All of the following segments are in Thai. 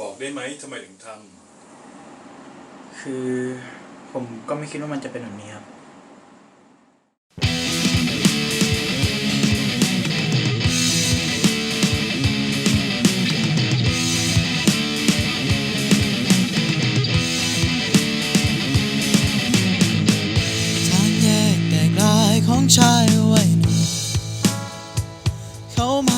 บอกได้ไหมทำไมถึงทคือผมก็ไม่คิดว่ามันจะเป็นแบบนี้ครับ ทางแยกแตกลายของชายวัยหนุ่มเขามา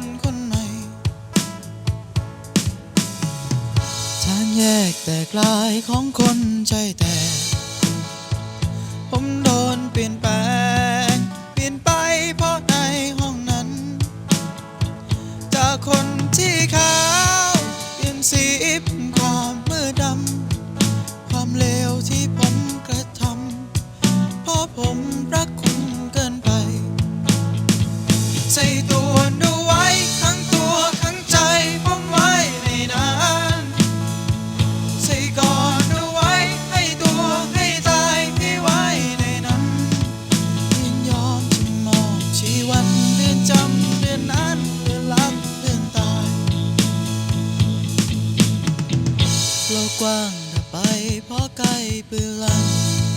นคนใหม่ทางแยกแตกลายของคนใจแตกผมโดนเปลี่ยนแปลง เปลี่ยนไปเพราะในห้องนั้น จากคนที่ขาวเปลี่ยนสี กว้างถ้าไปพราะใกล้เปื้อนลัน